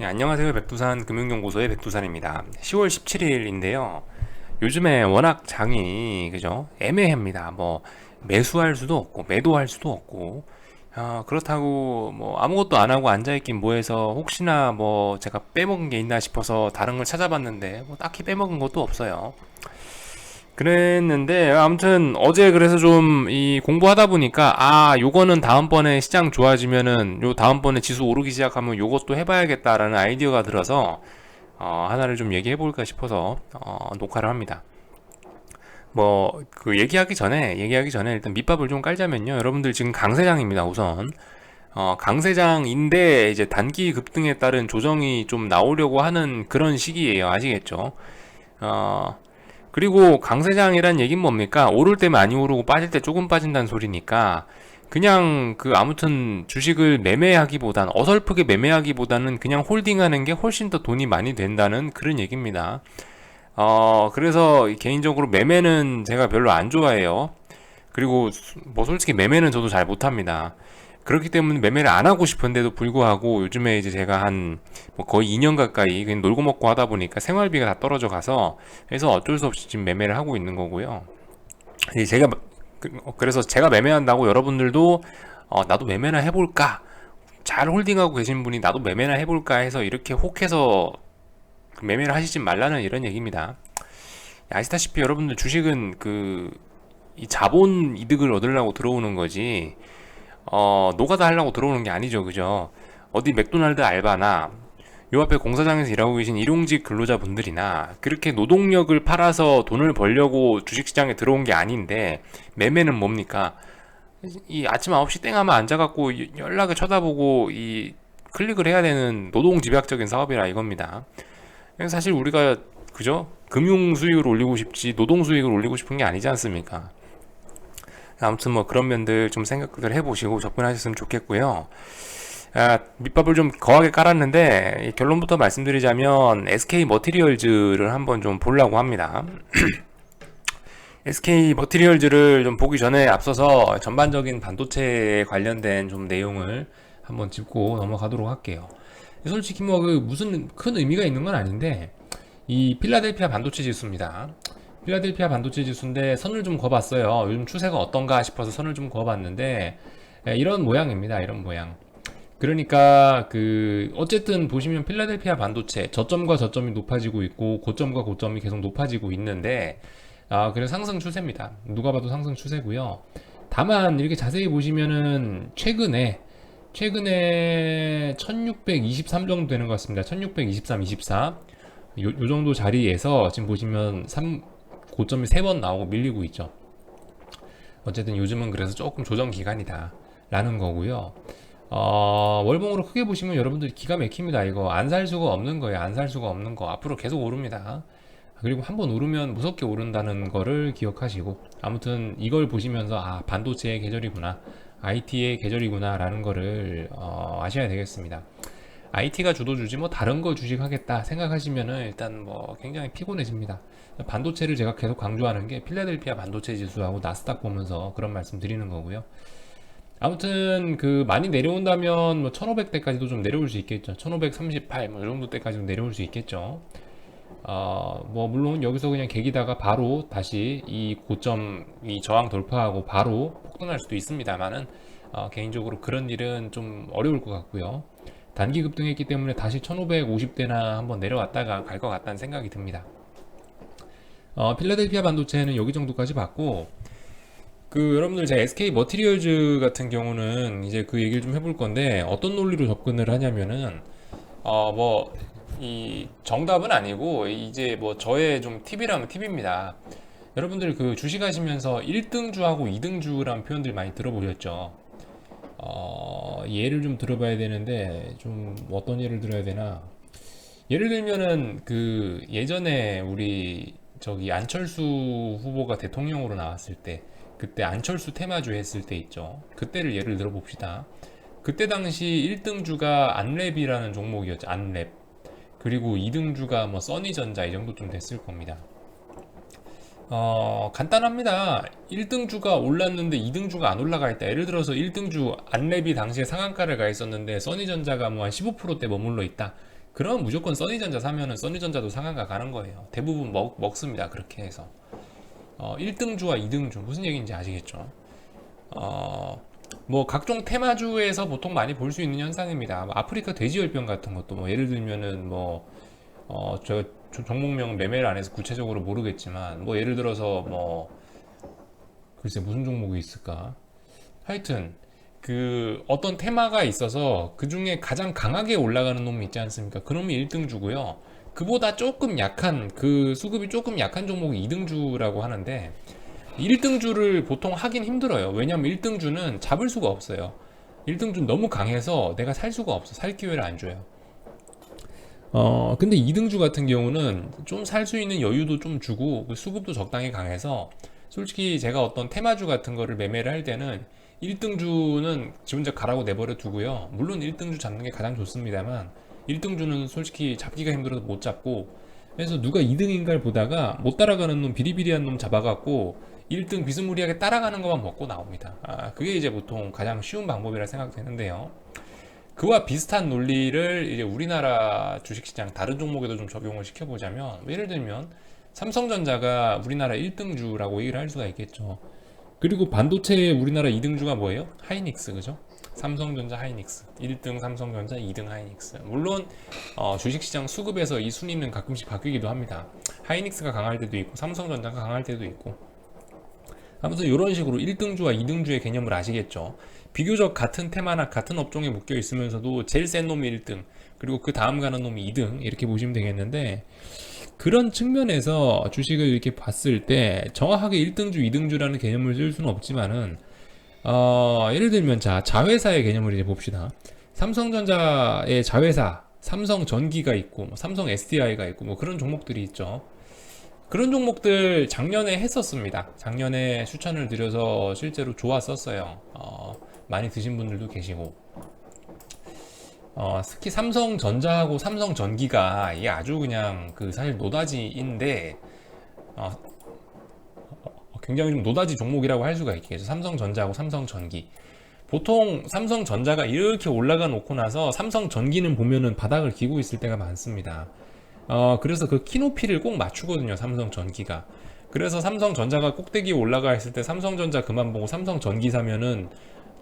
네, 안녕하세요. 백두산 금융연구소의 백두산입니다. 10월 17일인데요. 요즘에 워낙 장이 그죠 애매합니다. 뭐 매수할 수도 없고 매도할 수도 없고 어, 그렇다고 뭐 아무것도 안 하고 앉아 있긴 뭐해서 혹시나 뭐 제가 빼먹은 게 있나 싶어서 다른 걸 찾아봤는데 뭐 딱히 빼먹은 것도 없어요. 그랬는데 아무튼 어제 그래서 좀 이 공부하다 보니까 아 요거는 다음번에 시장 좋아지면은 요 다음번에 지수 오르기 시작하면 요것도 해봐야겠다라는 아이디어가 들어서 어 하나를 좀 얘기해 볼까 싶어서 어 녹화를 합니다. 뭐 그 얘기하기 전에 얘기하기 전에 일단 밑밥을 좀 깔자면요 여러분들 지금 강세장입니다 우선 어 강세장인데 이제 단기 급등에 따른 조정이 좀 나오려고 하는 그런 시기예요 아시겠죠? 어 그리고 강세장이란 얘기는 뭡니까? 오를 때 많이 오르고 빠질 때 조금 빠진다는 소리니까 그냥 그 아무튼 주식을 매매하기보단 어설프게 매매하기보다는 그냥 홀딩하는 게 훨씬 더 돈이 많이 된다는 그런 얘기입니다. 어 그래서 개인적으로 매매는 제가 별로 안 좋아해요. 그리고 뭐 솔직히 매매는 저도 잘 못합니다. 그렇기 때문에 매매를 안 하고 싶은데도 불구하고 요즘에 이제 제가 한 뭐 거의 2년 가까이 그냥 놀고 먹고 하다 보니까 생활비가 다 떨어져 가서 그래서 어쩔 수 없이 지금 매매를 하고 있는 거고요. 제가 그, 어, 그래서 제가 매매한다고 여러분들도 어, 나도 매매나 해볼까? 잘 홀딩하고 계신 분이 나도 매매나 해볼까 해서 이렇게 혹해서 그 매매를 하시지 말라는 이런 얘기입니다. 아시다시피 여러분들 주식은 그 이 자본 이득을 얻으려고 들어오는 거지 어, 노가다 하려고 들어오는 게 아니죠. 그죠? 어디 맥도날드 알바나 요 앞에 공사장에서 일하고 계신 일용직 근로자분들이나 그렇게 노동력을 팔아서 돈을 벌려고 주식시장에 들어온 게 아닌데 매매는 뭡니까? 이 아침 9시 땡 하면 앉아갖고 연락을 쳐다보고 이 클릭을 해야 되는 노동 집약적인 사업이라 이겁니다. 사실 우리가 그죠? 금융 수익을 올리고 싶지 노동 수익을 올리고 싶은 게 아니지 않습니까? 아무튼 뭐 그런 면들 좀 생각들 해보시고 접근하셨으면 좋겠고요. 아, 밑밥을 좀 거하게 깔았는데 결론부터 말씀드리자면 SK 머티리얼즈를 한번 좀 보려고 합니다. SK 머티리얼즈를 좀 보기 전에 앞서서 전반적인 반도체에 관련된 좀 내용을 한번 짚고 넘어가도록 할게요. 솔직히 뭐그 무슨 큰 의미가 있는 건 아닌데 이 필라델피아 반도체 지수입니다. 필라델피아 반도체 지수인데 선을 좀 그어봤어요. 요즘 추세가 어떤가 싶어서 선을 좀 그어봤는데 예, 이런 모양입니다. 이런 모양. 그러니까 그 어쨌든 보시면 필라델피아 반도체 저점과 저점이 높아지고 있고 고점과 고점이 계속 높아지고 있는데 아 그래서 상승 추세입니다. 누가 봐도 상승 추세고요. 다만 이렇게 자세히 보시면은 최근에 최근에 1623 정도 되는 것 같습니다. 1623, 24. 요, 요 정도 자리에서 지금 보시면 3, 고점이 세 번 나오고 밀리고 있죠. 어쨌든 요즘은 그래서 조금 조정 기간이다. 라는 거고요. 어, 월봉으로 크게 보시면 여러분들 기가 막힙니다. 이거 안 살 수가 없는 거예요. 안 살 수가 없는 거. 앞으로 계속 오릅니다. 그리고 한 번 오르면 무섭게 오른다는 거를 기억하시고 아무튼 이걸 보시면서 아 반도체의 계절이구나 IT의 계절이구나 라는 거를 어, 아셔야 되겠습니다 IT가 주도주지 뭐 다른 거 주식하겠다 생각하시면은 일단 뭐 굉장히 피곤해집니다. 반도체를 제가 계속 강조하는 게 필라델피아 반도체 지수하고 나스닥 보면서 그런 말씀 드리는 거고요. 아무튼 그 많이 내려온다면 뭐 1500대까지도 좀 내려올 수 있겠죠. 1538뭐이 정도 때까지 내려올 수 있겠죠. 어뭐 물론 여기서 그냥 계기다가 바로 다시 이 고점 이 저항 돌파하고 바로 폭등할 수도 있습니다만은 어, 개인적으로 그런 일은 좀 어려울 것 같고요. 단기 급등했기 때문에 다시 1550대나 한번 내려왔다가 갈 것 같다는 생각이 듭니다. 어, 필라델피아 반도체는 여기 정도까지 봤고 그 여러분들 제 SK 머티리얼즈 같은 경우는 이제 그 얘기를 좀 해볼 건데 어떤 논리로 접근을 하냐면은 어뭐 이 정답은 아니고 이제 뭐 저의 좀 팁이라면 팁입니다. 여러분들 그 주식하시면서 1등주하고 2등주라는 표현들 많이 들어보셨죠? 어, 예를 좀 들어봐야 되는데 좀 어떤 예를 들어야 되나? 예를 들면은 그 예전에 우리 저기 안철수 후보가 대통령으로 나왔을 때 그때 안철수 테마주 했을 때 있죠. 그때를 예를 들어 봅시다. 그때 당시 1등주가 안랩이라는 종목이었죠. 안랩. 그리고 2등주가 뭐 써니전자 이 정도 좀 됐을 겁니다. 어, 간단합니다. 1등주가 올랐는데 2등주가 안 올라가 있다. 예를 들어서 1등주 안랩이 당시에 상한가를 가 있었는데 써니전자가 뭐 한 15%대 머물러 있다. 그러면 무조건 써니전자 사면은 써니전자도 상한가 가는 거예요. 대부분 먹, 먹습니다. 그렇게 해서. 어, 1등주와 2등주 무슨 얘기인지 아시겠죠? 어, 뭐 각종 테마주에서 보통 많이 볼 수 있는 현상입니다. 뭐 아프리카 돼지열병 같은 것도 뭐 예를 들면은 뭐 어, 저, 저 종목명은 매매를 안 해서 구체적으로 모르겠지만 뭐 예를 들어서 뭐 글쎄 무슨 종목이 있을까? 하여튼 그 어떤 테마가 있어서 그 중에 가장 강하게 올라가는 놈이 있지 않습니까? 그놈이 1등 주고요. 그보다 조금 약한 그 수급이 조금 약한 종목이 2등 주라고 하는데 1등 주를 보통 하긴 힘들어요. 왜냐면 1등 주는 잡을 수가 없어요. 1등주는 너무 강해서 내가 살 수가 없어. 살 기회를 안 줘요. 어, 근데 2등주 같은 경우는 좀 살 수 있는 여유도 좀 주고 그 수급도 적당히 강해서 솔직히 제가 어떤 테마주 같은 거를 매매를 할 때는 1등주는 지 혼자 가라고 내버려 두고요. 물론 1등주 잡는 게 가장 좋습니다만 1등주는 솔직히 잡기가 힘들어서 못 잡고 그래서 누가 2등인가를 보다가 못 따라가는 놈 비리비리한 놈 잡아갖고 1등 비스무리하게 따라가는 것만 먹고 나옵니다. 아, 그게 이제 보통 가장 쉬운 방법이라 생각되는데요. 그와 비슷한 논리를 이제 우리나라 주식시장 다른 종목에도 좀 적용을 시켜보자면 예를 들면 삼성전자가 우리나라 1등주라고 얘기를 할 수가 있겠죠. 그리고 반도체의 우리나라 2등주가 뭐예요? 하이닉스 그죠? 삼성전자 하이닉스 1등 삼성전자 2등 하이닉스 물론 어, 주식시장 수급에서 이 순위는 가끔씩 바뀌기도 합니다 하이닉스가 강할 때도 있고 삼성전자가 강할 때도 있고 아무튼 이런 식으로 1등주와 2등주의 개념을 아시겠죠 비교적 같은 테마나 같은 업종에 묶여 있으면서도 제일 센 놈이 1등 그리고 그 다음 가는 놈이 2등 이렇게 보시면 되겠는데 그런 측면에서 주식을 이렇게 봤을 때 정확하게 1등주, 2등주라는 개념을 쓸 수는 없지만은 어, 예를 들면 자 자회사의 개념을 이제 봅시다. 삼성전자의 자회사, 삼성전기가 있고, 뭐 삼성 SDI가 있고, 뭐 그런 종목들이 있죠. 그런 종목들 작년에 했었습니다. 작년에 추천을 드려서 실제로 좋았었어요. 어, 많이 드신 분들도 계시고. 어, 특히 삼성전자하고 삼성전기가 이게 아주 그냥 그 사실 노다지인데 어, 어, 굉장히 좀 노다지 종목이라고 할 수가 있겠죠. 삼성전자하고 삼성전기. 보통 삼성전자가 이렇게 올라가 놓고 나서 삼성전기는 보면은 바닥을 기고 있을 때가 많습니다. 어, 그래서 그 키높이를 꼭 맞추거든요. 삼성 전기가. 그래서 삼성 전자가 꼭대기에 올라가 있을 때 삼성 전자 그만 보고 삼성 전기 사면은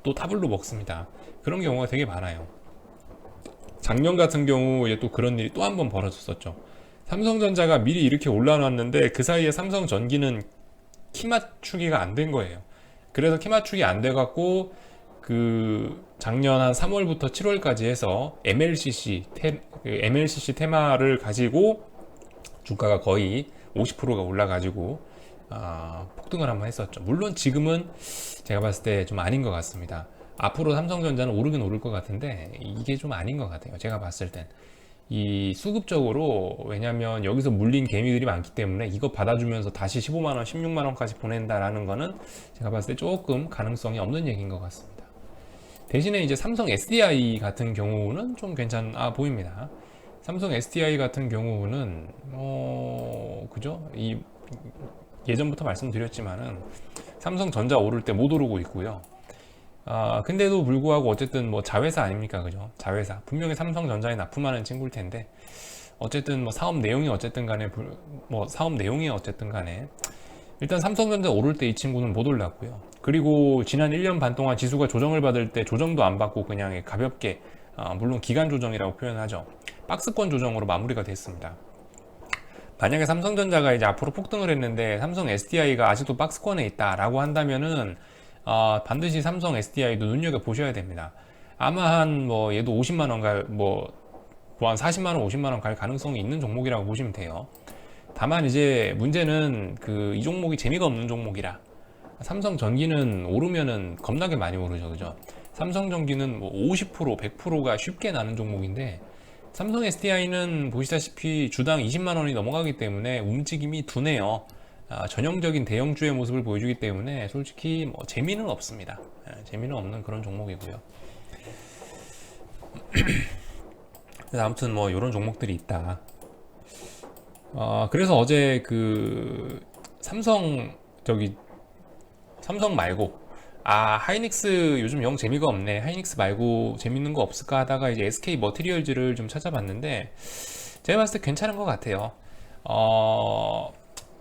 또 더블로 먹습니다. 그런 경우가 되게 많아요. 작년 같은 경우에 또 그런 일이 또 한 번 벌어졌었죠. 삼성전자가 미리 이렇게 올라놨는데 그 사이에 삼성전기는 키 맞추기가 안 된 거예요. 그래서 키 맞추기 안 돼갖고 그 작년 한 3월부터 7월까지 해서 MLCC 테, 그 MLCC 테마를 가지고 주가가 거의 50%가 올라가지고 아, 폭등을 한번 했었죠. 물론 지금은 제가 봤을 때 좀 아닌 것 같습니다. 앞으로 삼성전자는 오르긴 오를 것 같은데 이게 좀 아닌 것 같아요. 제가 봤을 땐. 이 수급적으로 왜냐면 여기서 물린 개미들이 많기 때문에 이거 받아주면서 다시 15만원, 16만원까지 보낸다라는 거는 제가 봤을 때 조금 가능성이 없는 얘기인 것 같습니다. 대신에 이제 삼성 SDI 같은 경우는 좀 괜찮아 보입니다. 삼성 SDI 같은 경우는 어 그죠? 이 예전부터 말씀드렸지만은 삼성전자 오를 때 못 오르고 있고요. 아 근데도 불구하고 어쨌든 뭐 자회사 아닙니까 그죠 자회사 분명히 삼성전자에 납품하는 친구일 텐데 어쨌든 뭐 사업 내용이 어쨌든 간에 불, 뭐 사업 내용이 어쨌든 간에 일단 삼성전자 오를 때 이 친구는 못 올랐고요 그리고 지난 1년 반 동안 지수가 조정을 받을 때 조정도 안 받고 그냥 가볍게 아, 물론 기간 조정이라고 표현하죠 박스권 조정으로 마무리가 됐습니다 만약에 삼성전자가 이제 앞으로 폭등을 했는데 삼성 SDI가 아직도 박스권에 있다라고 한다면은 어, 반드시 삼성 SDI도 눈여겨 보셔야 됩니다. 아마 한 뭐 얘도 50만 원갈 뭐한 40만 원, 50만 원 갈 가능성이 있는 종목이라고 보시면 돼요. 다만 이제 문제는 그 이 종목이 재미가 없는 종목이라 삼성 전기는 오르면은 겁나게 많이 오르죠, 그죠? 삼성 전기는 뭐 50%, 100%가 쉽게 나는 종목인데 삼성 SDI는 보시다시피 주당 20만 원이 넘어가기 때문에 움직임이 둔해요. 아, 전형적인 대형주의 모습을 보여주기 때문에 솔직히 뭐 재미는 없습니다. 예, 재미는 없는 그런 종목이고요. 아무튼 뭐 이런 종목들이 있다. 어, 그래서 어제 그 삼성 저기 삼성 말고 아 하이닉스 요즘 영 재미가 없네. 하이닉스 말고 재밌는 거 없을까 하다가 이제 SK 머티리얼즈를 좀 찾아봤는데 제가 봤을 때 괜찮은 것 같아요. 어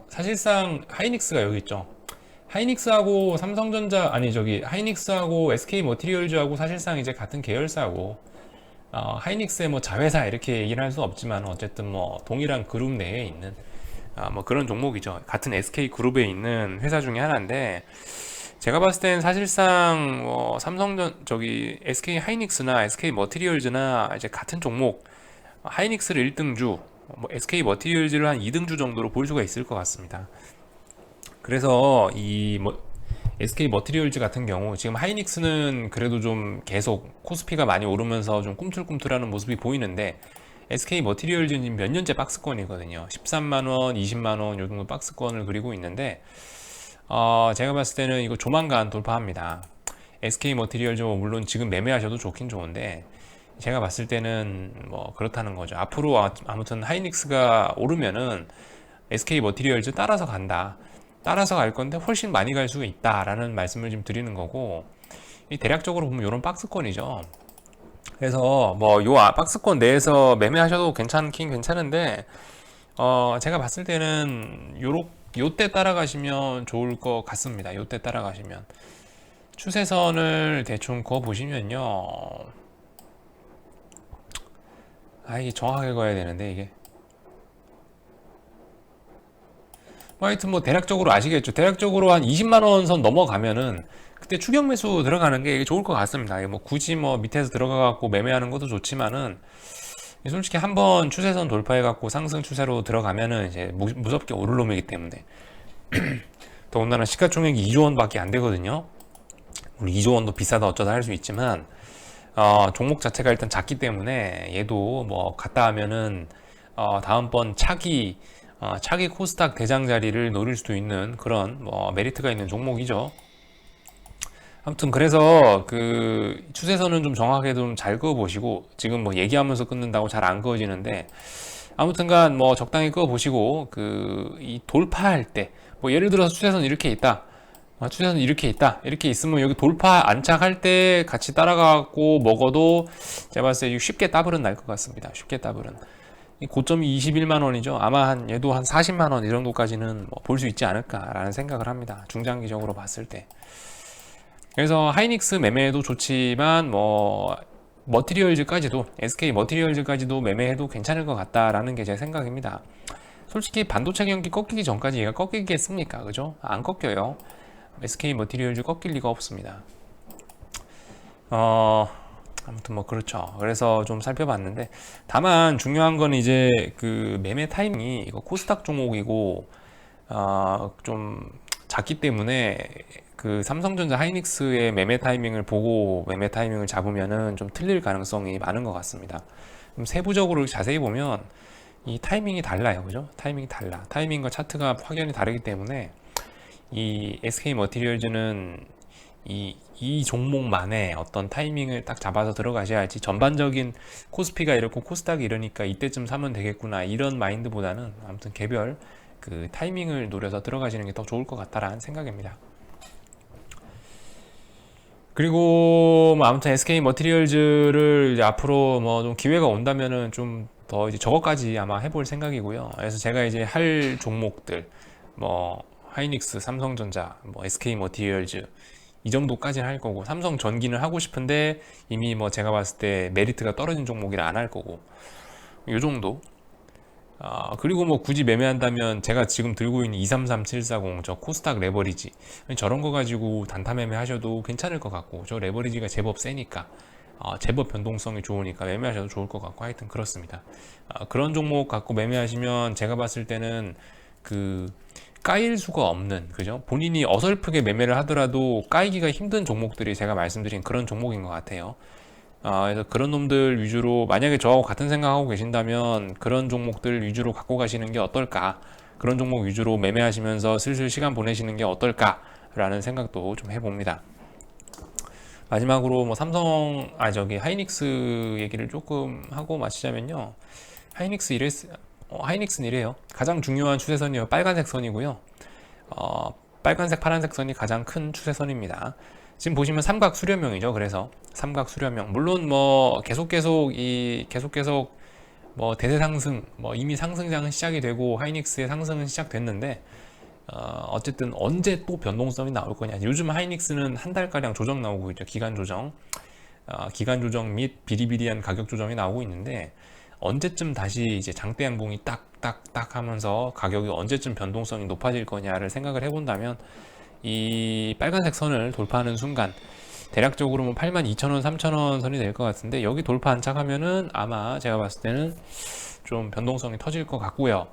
사실상 하이닉스가 여기 있죠. 하이닉스하고 삼성전자 아니 저기 하이닉스하고 SK 머티리얼즈하고 사실상 이제 같은 계열사고 어, 하이닉스의 뭐 자회사 이렇게 얘기를 할 수 없지만 어쨌든 뭐 동일한 그룹 내에 있는 아, 뭐 그런 종목이죠. 같은 SK 그룹에 있는 회사 중에 하나인데 제가 봤을 땐 사실상 뭐 삼성전 저기 SK 하이닉스나 SK 머티리얼즈나 이제 같은 종목 하이닉스를 1등주, 뭐 SK 머티리얼즈를 한 2등주 정도로 볼 수가 있을 것 같습니다. 그래서 이 뭐 SK 머티리얼즈 같은 경우 지금 하이닉스는 그래도 좀 계속 코스피가 많이 오르면서 좀 꿈틀꿈틀하는 모습이 보이는데 SK 머티리얼즈는 몇 년째 박스권이거든요. 13만 원, 20만 원 요 정도 박스권을 그리고 있는데 어, 제가 봤을 때는 이거 조만간 돌파합니다. SK 머티리얼즈 뭐 물론 지금 매매하셔도 좋긴 좋은데 제가 봤을 때는 뭐 그렇다는 거죠. 앞으로 아- 아무튼 하이닉스가 오르면은 SK 머티리얼즈 따라서 간다. 따라서 갈 건데 훨씬 많이 갈 수가 있다라는 말씀을 좀 드리는 거고 이 대략적으로 보면 이런 박스권이죠. 그래서 뭐 요 박스권 내에서 매매하셔도 괜찮긴 괜찮은데 어 제가 봤을 때는 요렇 요때 따라가시면 좋을 것 같습니다. 요때 따라가시면 추세선을 대충 그어 보시면요. 아 이게 정확하게 그어야 되는데 이게 뭐 하여튼 뭐 대략적으로 아시겠죠. 대략적으로 한 20만 원 선 넘어가면은 그때 추격 매수 들어가는 게 좋을 것 같습니다. 뭐 굳이 뭐 밑에서 들어가 갖고 매매하는 것도 좋지만은 솔직히 한 번 추세선 돌파해 갖고 상승 추세로 들어가면은 이제 무, 무섭게 오를 놈이기 때문에 더군다나 시가총액이 2조 원밖에 안 되거든요. 우리 2조 원도 비싸다 어쩌다 할 수 있지만 어, 종목 자체가 일단 작기 때문에 얘도 뭐 갔다 하면은 어, 다음번 차기 어, 차기 코스닥 대장 자리를 노릴 수도 있는 그런 뭐 메리트가 있는 종목이죠. 아무튼 그래서 그 추세선은 좀 정확하게 좀 잘 그어 보시고 지금 뭐 얘기하면서 끊는다고 잘 안 그어지는데 아무튼간 뭐 적당히 그어 보시고 그 이 돌파할 때 뭐 예를 들어서 추세선 이렇게 있다. 아, 추세선 이렇게 있다. 이렇게 있으면 여기 돌파 안착할 때 같이 따라가고 먹어도 제가 봤을 때 쉽게 따블은 날 것 같습니다. 쉽게 따블은. 이 고점이 21만 원이죠. 아마 한 얘도 한 40만 원 이 정도까지는 뭐 볼수 있지 않을까라는 생각을 합니다. 중장기적으로 봤을 때. 그래서 하이닉스 매매해도 좋지만 뭐 머티리얼즈까지도 SK 머티리얼즈까지도 매매해도 괜찮을 것 같다라는 게 제 생각입니다. 솔직히 반도체 경기 꺾이기 전까지 얘가 꺾이겠습니까? 그죠? 안 꺾여요. SK 머티리얼즈 꺾일 리가 없습니다. 어, 아무튼 뭐 그렇죠. 그래서 좀 살펴봤는데 다만 중요한 건 이제 그 매매 타이밍이 이거 코스닥 종목이고 어, 좀 작기 때문에 그 삼성전자 하이닉스의 매매 타이밍을 보고 매매 타이밍을 잡으면은 좀 틀릴 가능성이 많은 것 같습니다. 그럼 세부적으로 자세히 보면 이 타이밍이 달라요. 그죠? 타이밍이 달라. 타이밍과 차트가 확연히 다르기 때문에 이 SK 머티리얼즈는 이, 이 종목만의 어떤 타이밍을 딱 잡아서 들어가셔야지 전반적인 코스피가 이렇고 코스닥이 이러니까 이때쯤 사면 되겠구나 이런 마인드보다는 아무튼 개별 그 타이밍을 노려서 들어가시는 게 더 좋을 것 같다라는 생각입니다. 그리고 뭐 아무튼 SK 머티리얼즈를 앞으로 뭐 좀 기회가 온다면은 좀 더 이제 저거까지 아마 해볼 생각이고요. 그래서 제가 이제 할 종목들 뭐 하이닉스, 삼성전자, 뭐 SK 머티리얼즈 이 정도까지는 할 거고 삼성 전기는 하고 싶은데 이미 뭐 제가 봤을 때 메리트가 떨어진 종목이라 안 할 거고 요 정도 아, 그리고 뭐 굳이 매매한다면 제가 지금 들고 있는 233740 저 코스닥 레버리지 저런 거 가지고 단타 매매 하셔도 괜찮을 것 같고 저 레버리지가 제법 세니까 어, 제법 변동성이 좋으니까 매매하셔도 좋을 것 같고 하여튼 그렇습니다. 아, 그런 종목 갖고 매매하시면 제가 봤을 때는 그 까일 수가 없는 그죠? 본인이 어설프게 매매를 하더라도 까이기가 힘든 종목들이 제가 말씀드린 그런 종목인 것 같아요. 아, 그래서 그런 놈들 위주로 만약에 저하고 같은 생각하고 계신다면 그런 종목들 위주로 갖고 가시는 게 어떨까? 그런 종목 위주로 매매하시면서 슬슬 시간 보내시는 게 어떨까라는 생각도 좀 해봅니다. 마지막으로 뭐 삼성 아 저기 하이닉스 얘기를 조금 하고 마치자면요. 하이닉스 이랬 어, 하이닉스는 이래요. 가장 중요한 추세선이 빨간색 선이고요. 어, 빨간색 파란색 선이 가장 큰 추세선입니다. 지금 보시면 삼각 수렴형이죠. 그래서 삼각 수렴형. 물론 뭐 계속 계속 이 계속 계속 뭐 대세 상승, 뭐 이미 상승장은 시작이 되고 하이닉스의 상승은 시작됐는데 어, 어쨌든 언제 또 변동성이 나올 거냐. 요즘 하이닉스는 한 달가량 조정 나오고 있죠. 기간 조정. 어, 기간 조정 및 비리비리한 가격 조정이 나오고 있는데 언제쯤 다시 이제 장대 양봉이 딱딱딱 하면서 가격이 언제쯤 변동성이 높아질 거냐를 생각을 해본다면 이 빨간색 선을 돌파하는 순간 대략적으로 뭐 82,000원, 3,000원 선이 될 것 같은데 여기 돌파 안착하면은 아마 제가 봤을 때는 좀 변동성이 터질 것 같고요.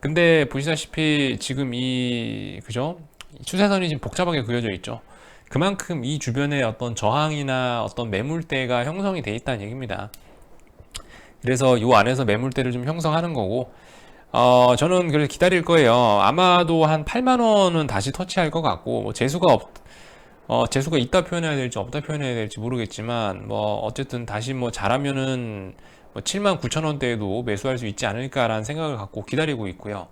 근데 보시다시피 지금 이 그죠? 이 추세선이 지금 복잡하게 그려져 있죠. 그만큼 이 주변에 어떤 저항이나 어떤 매물대가 형성이 돼 있다는 얘기입니다. 그래서 이 안에서 매물대를 좀 형성하는 거고 어, 저는 그래서 기다릴 거예요. 아마도 한 8만 원은 다시 터치할 것 같고 뭐 재수가 없 어, 재수가 있다 표현해야 될지 없다 표현해야 될지 모르겠지만 뭐 어쨌든 다시 뭐 잘하면은 뭐 7만 9천 원대에도 매수할 수 있지 않을까라는 생각을 갖고 기다리고 있고요.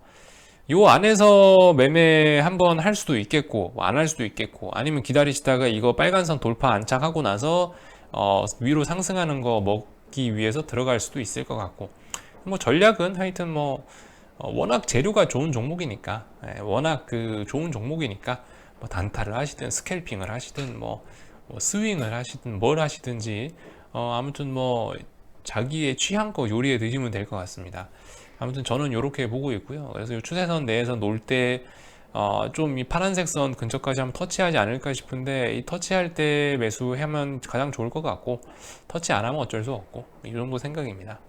요 안에서 매매 한번 할 수도 있겠고 안 할 수도 있겠고 아니면 기다리시다가 이거 빨간선 돌파 안착하고 나서 어, 위로 상승하는 거먹 기 위해서 들어갈 수도 있을 것 같고 뭐 전략은 하여튼 뭐 어, 워낙 재료가 좋은 종목이니까 예, 워낙 그 좋은 종목이니까 뭐 단타를 하시든 스캘핑을 하시든 뭐, 뭐 스윙을 하시든 뭘 하시든지 어, 아무튼 뭐 자기의 취향껏 요리에 드시면 될 것 같습니다. 아무튼 저는 이렇게 보고 있고요. 그래서 이 추세선 내에서 놀 때 어, 좀 이 파란색 선 근처까지 한번 터치하지 않을까 싶은데 이 터치할 때 매수하면 가장 좋을 것 같고 터치 안 하면 어쩔 수 없고 이 정도 생각입니다.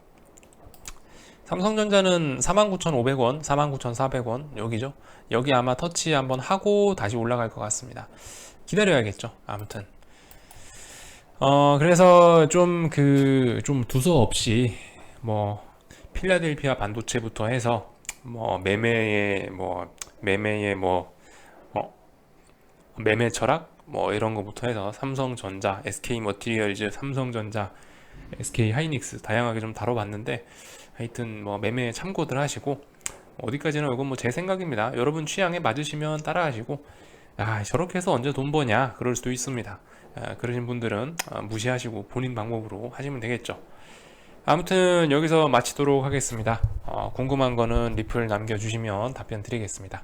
삼성전자는 49,500원, 49,400원 여기죠. 여기 아마 터치 한번 하고 다시 올라갈 것 같습니다. 기다려야겠죠. 아무튼 어 그래서 좀 그좀 두서 없이 뭐 필라델피아 반도체부터 해서 뭐 매매의 뭐 매매의 뭐 어, 매매 철학 뭐 이런 거부터 해서 삼성전자, SK 머티리얼즈, 삼성전자, SK 하이닉스 다양하게 좀 다뤄봤는데 하여튼 뭐 매매에 참고들 하시고 어디까지나 이건 뭐 제 생각입니다. 여러분 취향에 맞으시면 따라하시고 아 저렇게 해서 언제 돈 버냐 그럴 수도 있습니다. 아, 그러신 분들은 아, 무시하시고 본인 방법으로 하시면 되겠죠. 아무튼 여기서 마치도록 하겠습니다. 어, 궁금한 거는 리플 남겨주시면 답변 드리겠습니다.